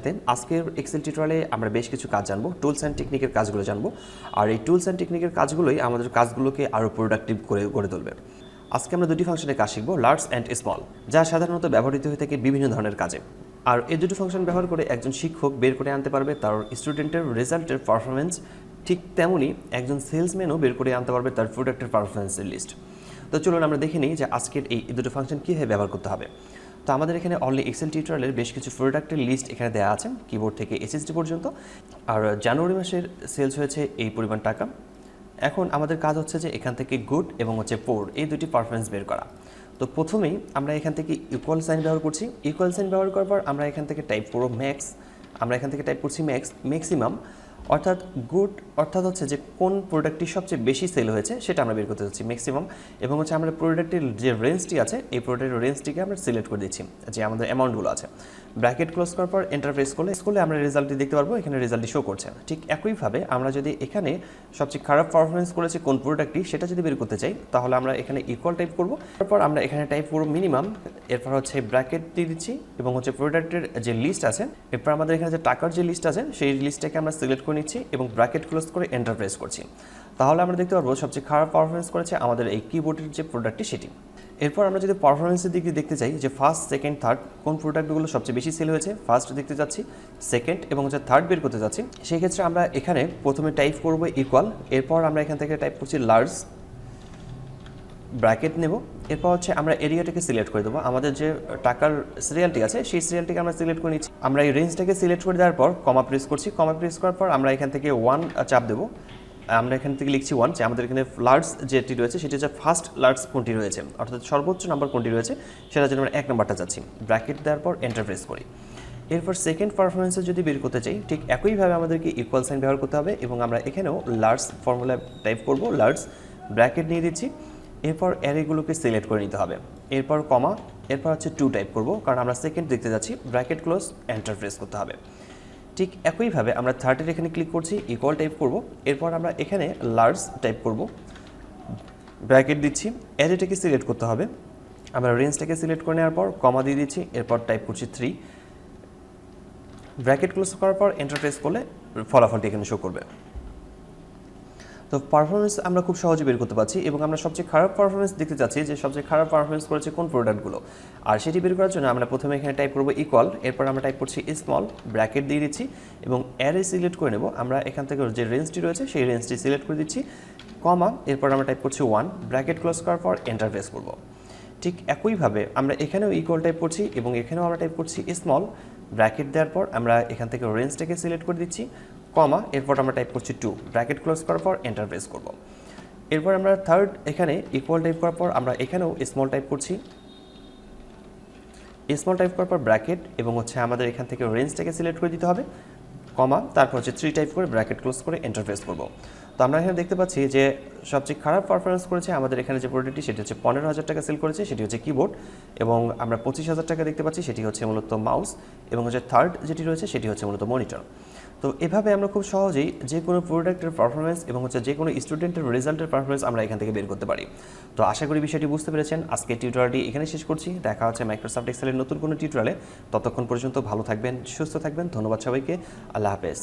সাথে আজকের এক্সেল টিউটোরিয়ালে আমরা বেশ কিছু কাজ জানব। টুলস অ্যান্ড টেকনিকের কাজগুলো জানব। আর এই টুলস অ্যান্ড টেকনিকের কাজগুলোই আমাদের কাজগুলোকে আরও প্রোডাক্টিভ করে, গড়ে তুলবে। আজকে আমরা দুটি ফাংশনের কাজ শিখব লার্জ অ্যান্ড স্মল যা সাধারণত ব্যবহৃত হয়ে থাকে বিভিন্ন ধরনের কাজে। আর এই দুটো ফাংশন ব্যবহার করে একজন শিক্ষক বের করে আনতে পারবে, তার স্টুডেন্টের রেজাল্টের পারফরমেন্স ঠিক তেমনই একজন সেলসম্যানও বের করে আনতে পারবে তার প্রোডাক্টের পারফরমেন্সের লিস্ট তো চলুন আমরা দেখে নিই যে আজকের এই দুটো ফাংশন কীভাবে ব্যবহার করতে হবে। তো আমাদের এখানে অনলি এক্সেল টিউটোরিয়ালের বেশ কিছু প্রোডাক্টের লিস্ট এখানে দেওয়া আছে কিবোর্ড থেকে এসএসডি পর্যন্ত। আর জানুয়ারি মাসের সেলস হয়েছে এই পরিমাণ টাকা। এখন আমাদের কাজ হচ্ছে যে এখান থেকে গুড এবং হচ্ছে পোর এই দুটি পারফরমেন্স বের করা। তো প্রথমেই আমরা এখান থেকে ইকুয়াল সাইন ব্যবহার করছি। ইকুয়াল সাইন ব্যবহার করার পর আমরা এখান থেকে টাইপ করব ম্যাক্স আমরা এখান থেকে টাইপ করছি ম্যাক্স ম্যাক্সিমাম অর্থাৎ গুড, অর্থাৎ হচ্ছে যে কোন প্রোডাক্টটি সবচেয়ে বেশি সেল হয়েছে, সেটা আমরা বের করতে চাচ্ছি ম্যাক্সিমাম এবং হচ্ছে আমরা প্রোডাক্টের যে রেঞ্জটি আছে, এই প্রোডাক্টের রেঞ্জটিকে আমরা সিলেক্ট করে দিচ্ছি, যে আমাদের অ্যামাউন্টগুলো আছে। ব্র্যাকেট ক্লোজ করার পর এন্টারপ্রেস করলে স্কুলে আমরা রেজাল্টটি দেখতে পারব, এখানে রেজাল্টটি শো করছে। ঠিক একইভাবে আমরা যদি এখানে সবচেয়ে খারাপ পারফরমেন্স করেছে কোন প্রোডাক্টটি সেটা যদি বের করতে চাই, তাহলে আমরা এখানে ইকুয়াল টাইপ করব। তারপর আমরা এখানে টাইপ করব মিনিমাম এরপর হচ্ছে ব্র্যাকেট দিয়ে দিচ্ছি এবং হচ্ছে প্রোডাক্টের যে লিস্ট আছে, এরপর আমাদের এখানে যে টাকার যে লিস্ট আছে, সেই লিস্টটাকে আমরা সিলেক্ট করে নিচ্ছি এবং ব্র্যাকেট ক্লোজ করে এন্টার প্রেস করছি। তাহলে আমরা দেখতে পারব সবচেয়ে খারাপ পারফরমেন্স করেছে আমাদের এই কিবোর্ডের যে প্রোডাক্টটি সেটি। এরপর আমরা যদি পারফরমেন্সের দিক দেখতে চাই যে ফার্স্ট সেকেন্ড থার্ড কোন প্রোডাক্টগুলো সবচেয়ে বেশি সেল হয়েছে ফার্স্ট দেখতে যাচ্ছি সেকেন্ড এবং হচ্ছে থার্ড বের করতে যাচ্ছি, সেই ক্ষেত্রে আমরা এখানে প্রথমে টাইপ করব ইকুয়াল এরপর আমরা এখান থেকে টাইপ করছি লার্জ ব্র্যাকেট নেব। এরপর হচ্ছে আমরা এরিয়াটাকে সিলেক্ট করে দেবো। আমাদের যে টাকার সিরিয়ালটি আছে, সেই সিরিয়ালটিকে আমরা সিলেক্ট করে নিচ্ছি। আমরা এই রেঞ্জটাকে সিলেক্ট করে দেওয়ার পর কমা প্রেস করছি। কমা প্রেস করার পর আমরা এখান থেকে ওয়ান চাপ দেবো। আমরা এখান থেকে লিখছি ওয়ান যে আমাদের এখানে লার্জ যেটি রয়েছে, সেটি হচ্ছে ফার্স্ট লার্জ কোনটি রয়েছে। অর্থাৎ সর্বোচ্চ নাম্বার কোনটি রয়েছে সেটা জন্য আমরা এক নাম্বারটা যাচ্ছি ব্র্যাকেট দেওয়ার পর এন্টার প্রেস করি। এরপর সেকেন্ড পারফরমেন্সে যদি বের করতে চাই, ঠিক একইভাবে আমাদেরকে ইকুয়াল সাইন ব্যবহার করতে হবে এবং আমরা এখানেও লার্জ ফর্মুলা টাইপ করব। লার্জ ব্র্যাকেট নিয়ে দিচ্ছি। এরপর অ্যারেগুলোকে সিলেক্ট করে নিতে হবে। এরপর কমা, এরপর হচ্ছে টু টাইপ করব, কারণ আমরা সেকেন্ড দেখতে যাচ্ছি ব্র্যাকেট ক্লোজ এন্টার প্রেস করতে হবে। ঠিক একইভাবে আমরা থার্টির এখানে ক্লিক করছি ইকুয়াল টাইপ করব, এরপর আমরা এখানে লার্জ টাইপ করব। ব্র্যাকেট দিচ্ছি অ্যারেটাকে সিলেক্ট করতে হবে। আমরা রেঞ্জটাকে সিলেক্ট করে নেওয়ার পর কমা দিয়ে দিচ্ছি, এরপর টাইপ করছি থ্রি ব্র্যাকেট ক্লোজ করার পর এন্টারপ্রেস করলে ফলাফলটি এখানে শো করবে। তো পারফরমেন্স আমরা খুব সহজে বের করতে পারছি এবং আমরা সবচেয়ে খারাপ পারফরমেন্স দেখতে চাচ্ছি যে সবচেয়ে খারাপ পারফরমেন্স করেছে কোন প্রোডাক্টগুলো আর সেটি বের করার জন্য আমরা প্রথমে এখানে টাইপ করব ইকুয়াল এরপর আমরা টাইপ করছি স্মল ব্র্যাকেট দিয়ে দিচ্ছি এবং অ্যারে সিলেক্ট করে নেব। আমরা এখান থেকে যে রেঞ্জটি রয়েছে সেই রেঞ্জটি সিলেক্ট করে দিচ্ছি কমা এরপর আমরা টাইপ করছি ওয়ান ব্র্যাকেট ক্লোজ করার পর এন্টারপ্রেস করব। ঠিক একইভাবে আমরা এখানেও ইকুয়াল টাইপ করছি এবং এখানেও আমরা টাইপ করছি স্মল ব্র্যাকেট দেওয়ার পর আমরা এখান থেকে রেঞ্জটাকে সিলেক্ট করে দিচ্ছি। কমা এরপর আমরা টাইপ করছি টু ব্র্যাকেট ক্লোজ করার পর এন্টার প্রেস করব। এরপর আমরা থার্ড এখানে ইকুয়াল টাইপ করার পর আমরা এখানেও স্মল টাইপ করছি। স্মল টাইপ করার পর ব্র্যাকেট এবং হচ্ছে আমাদের এখান থেকে রেঞ্জটাকে সিলেক্ট করে দিতে হবে কমা তারপর হচ্ছে থ্রি টাইপ করে ব্র্যাকেট ক্লোজ করে এন্টারফেস করব। তো আমরা এখানে দেখতে পাচ্ছি যে সবচেয়ে খারাপ পারফরমেন্স করেছে, আমাদের এখানে যে প্রোডাক্টটি সেটি হচ্ছে পনেরো হাজার টাকা সেল করেছে, সেটি হচ্ছে কিবোর্ড এবং আমরা পঁচিশ হাজার টাকা দেখতে পাচ্ছি, সেটি হচ্ছে মূলত মাউস এবং হচ্ছে থার্ড যেটি রয়েছে, সেটি হচ্ছে মূলত মনিটর তো এভাবে আমরা খুব সহজেই যে কোনো প্রোডাক্টের পারফরমেন্স এবং হচ্ছে যে কোনো স্টুডেন্টের রেজাল্টের পারফরমেন্স আমরা এখান থেকে বের করতে পারি। তো আশা করি বিষয়টি বুঝতে পেরেছেন। আজকে টিউটোরিয়ালটি এখানে শেষ করছি। দেখা হচ্ছে মাইক্রোসফট এক্সেলের নতুন কোনো টিউটোরিয়ালে ততক্ষণ পর্যন্ত ভালো থাকবেন, সুস্থ থাকবেন। ধন্যবাদ সবাইকে। আল্লাহ হাফেজ।